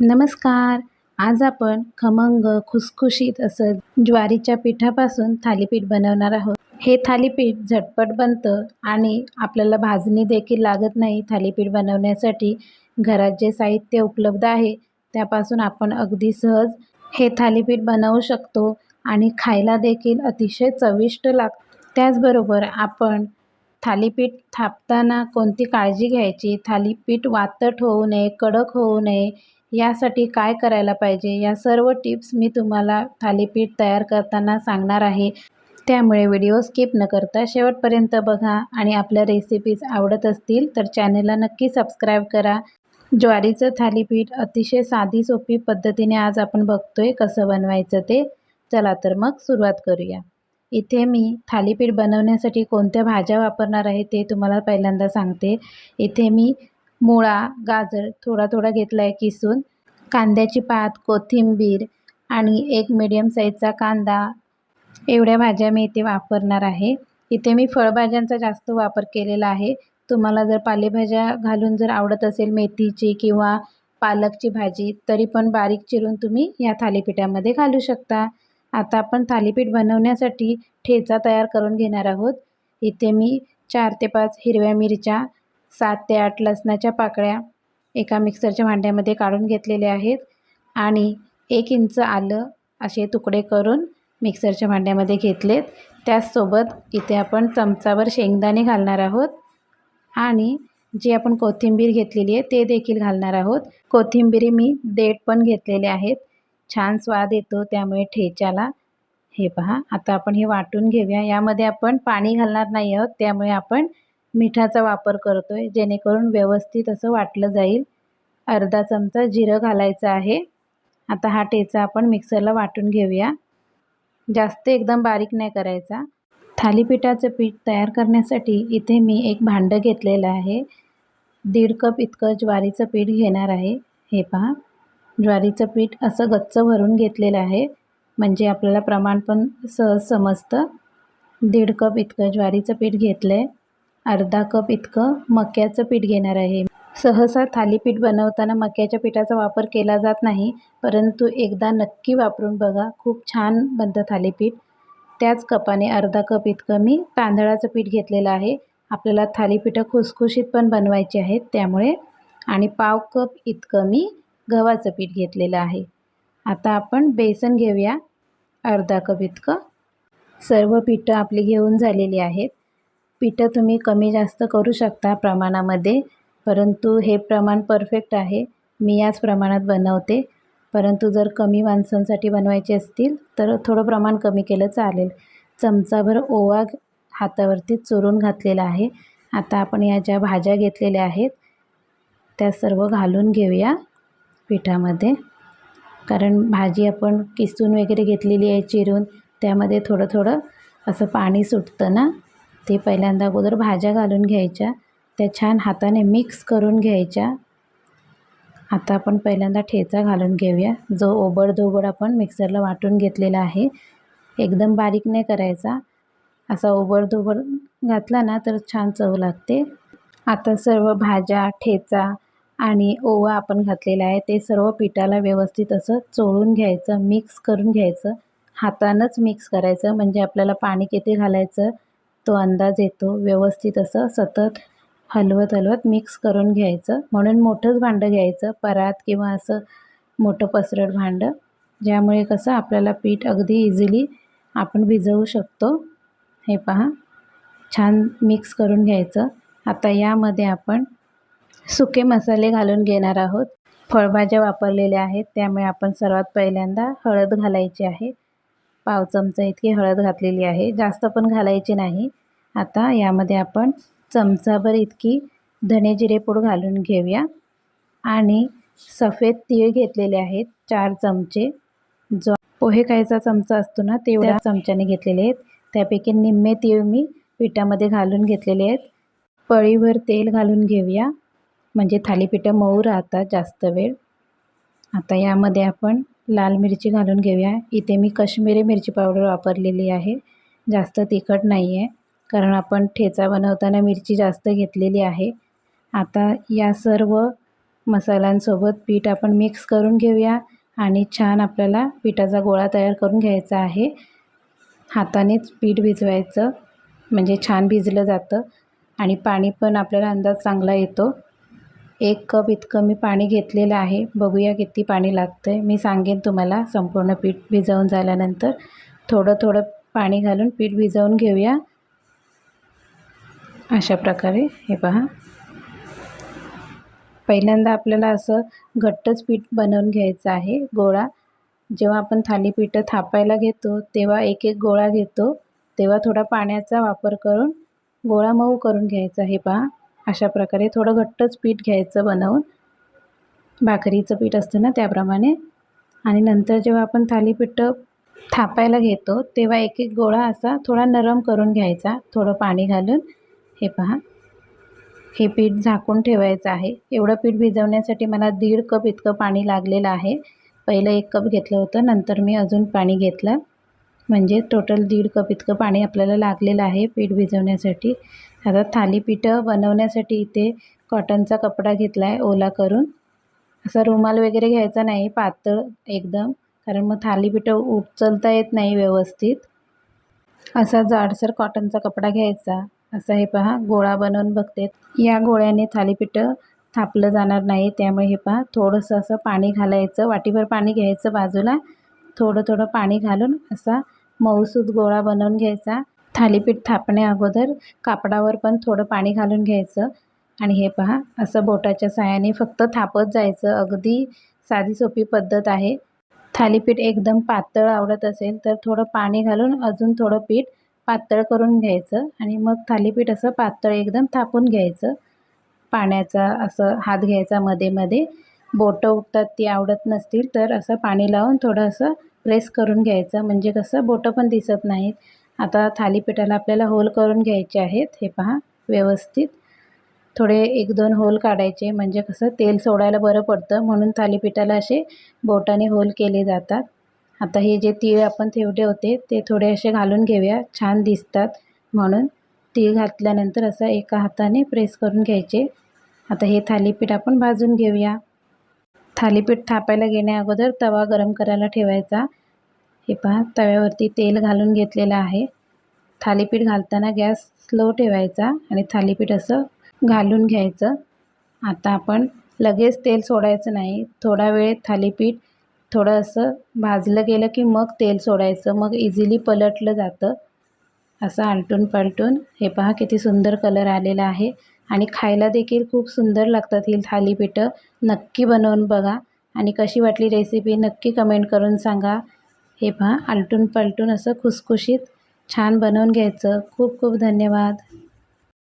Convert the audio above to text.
नमस्कार. आज आपण खमंग खुसखुशीत असं ज्वारीच्या पिठापासून थालीपीठ बनवणार आहोत. हे थालीपीठ झटपट बनतं आणि आपल्याला भाजणी देखील लागत नाही थालीपीठ बनवण्यासाठी. घरात जे साहित्य उपलब्ध आहे त्यापासून आपण अगदी सहज हे थालीपीठ बनवू शकतो आणि खायला देखील अतिशय चविष्ट लागतं त्याचबरोबर आपण थालीपीठ थापताना कोणती काळजी घ्यायची? थालीपीठ वातट होऊ नये कडक होऊ नये यासाठी काय करायला पाहिजे? या सर्व टिप्स मी तुम्हाला थालीपीठ तयार करताना सांगणार आहे. त्यामुळे व्हिडिओ स्किप न करता शेवटपर्यंत बघा आणि आपल्या रेसिपीज आवडत असतील तर चॅनलला नक्की सबस्क्राईब करा. ज्वारीचं थालीपीठ अतिशय साधी सोपी पद्धतीने आज आपण बघतोय कसं बनवायचं ते. चला तर मग सुरुवात करूया. इथे मी थालीपीठ बनवण्यासाठी कोणत्या भाज्या वापरणार आहे ते तुम्हाला पहिल्यांदा सांगते. इथे मी मुळा गाजर थोडा थोडा घेतला आहे किसून. कांद्याची पात कोथिंबीर आणि एक मिडियम साईजचा कांदा. एवढ्या भाज्या मी इथे वापरणार आहे. इथे मी फळभाज्यांचा जास्त वापर केलेला आहे. तुम्हाला जर पालेभाज्या घालून जर आवडत असेल मेथीची किंवा पालकची भाजी तरी पण बारीक चिरून तुम्ही या थालीपीठामध्ये घालू शकता. आता आपण थालीपीठ बनवण्यासाठी ठेचा तयार करून घेणार आहोत. इथे मी चार ते पाच हिरव्या मिरच्या सात ते आठ लसणाच्या पाकळ्या एका मिक्सरच्या भांड्यामध्ये काढून घेतलेल्या आहेत आणि एक इंच आलं असे तुकडे करून मिक्सरच्या भांड्यामध्ये घेतलेत. त्याचसोबत इथे आपण चमचावर शेंगदाणे घालणार आहोत आणि जी आपण कोथिंबीर घेतलेली आहे ते देखील घालणार आहोत. कोथिंबीरी मी देठ पण घेतलेले आहेत. छान स्वाद येतो त्यामुळे ठेच्याला. हे पहा आता आपण हे वाटून घेऊया. यामध्ये आपण पाणी घालणार नाही आहोत त्यामुळे आपण मिठाचा वापर करतो आहे जेणेकरून व्यवस्थित असं वाटलं जाईल. अर्धा चमचा जिरं घालायचं आहे. आता हा ठेचा आपण मिक्सरला वाटून घेऊया. जास्त एकदम बारीक नाही करायचा. थालीपीठाचं पीठ तयार करण्यासाठी इथे मी एक भांडं घेतलेलं आहे. दीड कप इतकं ज्वारीचं पीठ घेणार आहे. हे पहा. ज्वारीचं पीठ असं गच्च भरून घेतलेलं आहे. म्हणजे आपल्याला प्रमाण पण सहज समजतं. दीड कप इतकं ज्वारीचं पीठ घेतलं आहे अर्धा कप इतकं मक्याचं पीठ घेणार आहे. सहसा थालीपीठ बनवताना मक्याच्या पिठाचा वापर केला जात नाही परंतु एकदा नक्की वापरून बघा. खूप छान बनतं थालीपीठ. त्याच कपाने अर्धा कप इतकं मी तांदळाचं पीठ घेतलेलं आहे. आपल्याला थालीपीठं खुसखुशीत पण बनवायची आहेत त्यामुळे. आणि पाव कप इतकं मी गव्हाचं पीठ घेतलेलं आहे. आता आपण बेसन घेऊया. अर्धा कप इतकं. सर्व पिठं आपली घेऊन झालेली आहेत. पिठं तुम्ही कमी जास्त करू शकता प्रमाणामध्ये परंतु हे प्रमाण परफेक्ट आहे. मी याच प्रमाणात बनवते. परंतु जर कमी माणसांसाठी बनवायचे असतील तर थोडं प्रमाण कमी केलं चालेल. चमचाभर ओवा हातावरती चुरून घातलेला आहे. आता आपण या ज्या भाज्या घेतलेल्या आहेत त्या सर्व घालून घेऊया पिठामध्ये. कारण भाजी आपण किसून वगैरे घेतलेली आहे चिरून त्यामध्ये थोडं थोडं असं पाणी सुटतं ना? ते पहिल्यांदा अगोदर भाज्या घालून घ्यायच्या. त्या छान हाताने मिक्स करून घ्यायच्या. आता आपण पहिल्यांदा ठेचा घालून घेऊया. जो ओबडधोबड आपण मिक्सरला वाटून घेतलेला आहे. एकदम बारीक नाही करायचा. असा ओबडधोबड घातला ना तर छान चव लागते. आता सर्व भाज्या ठेचा आणि ओवा आपण घातलेला आहे. ते सर्व पिठाला व्यवस्थित असं चोळून घ्यायचं मिक्स करून घ्यायचं. हातानंच मिक्स करायचं. म्हणजे आपल्याला पाणी किती घालायचं तो अंदाज येतो. व्यवस्थित असं सतत हलवत हलवत मिक्स करून घ्यायचं. म्हणून मोठंच भांडं घ्यायचं. परात किंवा असं मोठं पसरट भांडं. ज्यामुळे कसं आपल्याला पीठ अगदी इझिली आपण भिजवू शकतो. हे पहा. छान मिक्स करून घ्यायचं. आता यामध्ये आपण सुके मसाले घालून घेणार आहोत. फळभाज्या वापरलेल्या आहेत. त्यामुळे आपण सर्वात पहिल्यांदा हळद घालायची आहे. पाव चमचा इतकी हळद घातलेली आहे. जास्त पण घालायची नाही. आता यामध्ये आपण चमचाभर इतकी धने जिरे पूड घालून घेऊया. आणि सफेद तीळ घेतलेले आहेत. चार चमचे. जो पोहे खायचा चमचा असतो ना तेवढ्या चमच्याने घेतलेले आहेत. त्यापैकी निम्मे तीळ मी पिठामध्ये घालून घेतलेले आहेत. पळीभर तेल घालून घेऊया. म्हणजे थालीपीठं मऊ राहतात जास्त वेळ. आता यामध्ये आपण लाल मिरची घालून घेऊया. इथे मी कश्मीरी मिरची पावडर वापरलेली आहे. जास्त तिखट नाही आहे कारण आपण ठेचा बनवताना मिरची जास्त घेतलेली आहे. आता या सर्व मसाल्यांसोबत पीठ आपण मिक्स करून घेऊया आणि छान आपल्याला पिठाचा गोळा तयार करून घ्यायचा आहे. हातानेच पीठ भिजवायचं म्हणजे छान भिजलं जातं आणि पाणी पण आपल्याला अंदाज चांगला येतो. एक कप इतकं मी पाणी घेतलेलं आहे. बघूया किती पाणी लागतं आहे मी सांगेन तुम्हाला संपूर्ण पीठ भिजवून झाल्यानंतर. थोडं थोडं पाणी घालून पीठ भिजवून घेऊया. अशा प्रकारे हे पहा. पहिल्यांदा आपल्याला असं घट्टच पीठ बनवून घ्यायचं आहे गोळा. जेव्हा आपण थालीपीठं थापायला घेतो तेव्हा एक एक गोळा घेतो. तेव्हा थोडा पाण्याचा वापर करून गोळा मऊ करून घ्यायचा हे पहा. अशा प्रकारे थोडं घट्टच पीठ घ्यायचं बनवून. भाकरीचं पीठ असतं ना त्याप्रमाणे. आणि नंतर जेव्हा आपण थालीपीठं थापायला घेतो तेव्हा एक एक गोळा असा थोडा नरम करून घ्यायचा. थोडं पाणी घालून. हे पहा. हे पीठ झाकून ठेवायचं आहे. एवढं पीठ भिजवण्यासाठी मला दीड कप इतकं पाणी लागलेलं आहे. पहिलं एक कप घेतलं होतं. नंतर मी अजून पाणी घेतलं. म्हणजे टोटल दीड कप इतकं पाणी आपल्याला लागलेलं आहे पीठ भिजवण्यासाठी. आता थालीपीठं बनवण्यासाठी इथे कॉटनचा कपडा घेतला आहे ओला करून. असा रुमाल वगैरे घ्यायचा नाही पातळ एकदम कारण मग थालीपीठं उचलता येत नाही व्यवस्थित. असा जाडसर कॉटनचा कपडा घ्यायचा. असा हे पहा गोळा बनवून बघते. या गोळ्याने थालीपीठं थापलं जाणार नाही त्यामुळे हे पहा थोडंसं असं पाणी घालायचं वाटीभर पाणी घ्यायचं बाजूला. थोडं थोडं पाणी घालून असा मऊसूद गोळा बनवून घ्यायचा. थालीपीठ थापण्या अगोदर कापडावर पण थोडं पाणी घालून घ्यायचं. आणि हे पहा असं बोटाच्या साहाय्याने फक्त थापत जायचं. अगदी साधी सोपी पद्धत आहे. थालीपीठ एकदम पातळ आवडत असेल तर थोडं पाणी घालून अजून थोडं पीठ पातळ करून घ्यायचं. आणि मग थालीपीठ असं पातळ एकदम थापून घ्यायचं. पाण्याचा असं हात घ्यायचा मध्ये मध्ये. बोटं उठतात ती आवडत नसतील तर असं पाणी लावून थोडं असं प्रेस करून घ्यायचं. म्हणजे कसं बोटं पण दिसत नाहीत. आता थालीपीठाला आपल्याला होल करून घ्यायचे आहेत. हे पहा व्यवस्थित. थोडे एक दोन होल काढायचे म्हणजे कसं तेल सोडायला बरं पडतं. म्हणून थालीपीठाला असे बोटाने होल केले जातात. आता हे जे तीळ आपण ठेवले होते ते थोडे असे घालून घेऊया. छान दिसतात. म्हणून तीळ घातल्यानंतर असं एका हाताने प्रेस करून घ्यायचे. आता हे थालीपीठ आपण भाजून घेऊया. थालीपीठ थापायला घेण्या अगोदर तवा गरम करायला ठेवायचा. हे पहा तव्यावरती तेल घालून घेतलेलं आहे. थालीपीठ घालताना गॅस स्लो ठेवायचा आणि थालीपीठ असं घालून घ्यायचं. आता आपण लगेच तेल सोडायचं नाही. थोडा वेळ थालीपीठ थोडं असं भाजलं गेलं की मग तेल सोडायचं. मग इझिली पलटलं जातं. असं आलटून पलटून. हे पहा किती सुंदर कलर आलेला आहे. आणि खायला देखील खूप सुंदर लागतात ही थालीपीठं. नक्की बनवून बघा. आणि कशी वाटली रेसिपी नक्की कमेंट करून सांगा. हे पहा आलटून पलटून असं खुसखुशीत छान बनवून घ्यायचं. खूप खूप धन्यवाद.